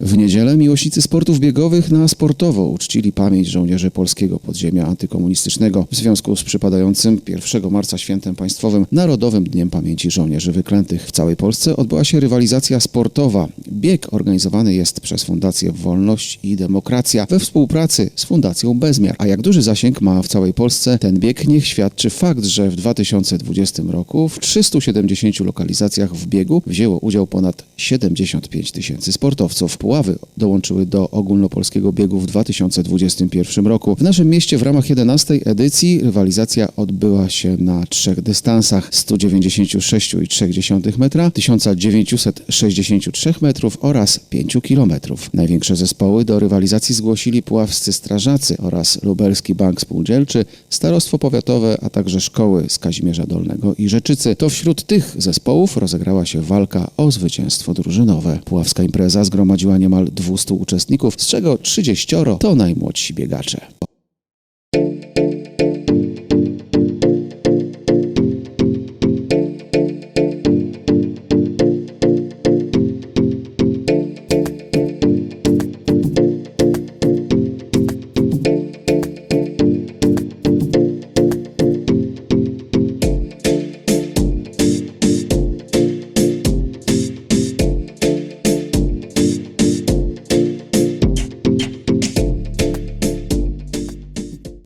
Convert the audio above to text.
W niedzielę miłośnicy sportów biegowych na sportowo uczcili pamięć żołnierzy polskiego podziemia antykomunistycznego w związku z przypadającym 1 marca świętem państwowym Narodowym Dniem Pamięci Żołnierzy Wyklętych. W całej Polsce odbyła się rywalizacja sportowa. Bieg organizowany jest przez Fundację Wolność i Demokracja we współpracy z Fundacją Bezmiar. A jak duży zasięg ma w całej Polsce ten bieg, niech świadczy fakt, że w 2020 roku w 370 lokalizacjach w biegu wzięło udział ponad 75 tysięcy sportowców. Puławy dołączyły do ogólnopolskiego biegu w 2021 roku. W naszym mieście w ramach 11 edycji rywalizacja odbyła się na trzech dystansach 196,3 metra, 1963 metrów oraz 5 kilometrów. Największe zespoły do rywalizacji zgłosili puławscy strażacy oraz Lubelski Bank Spółdzielczy, Starostwo Powiatowe, a także szkoły z Kazimierza Dolnego i Rzeczycy. To wśród tych zespołów rozegrała się walka o zwycięstwo drużynowe. Puławska impreza zgromadziła niemal 200 uczestników, z czego 30 to najmłodsi biegacze.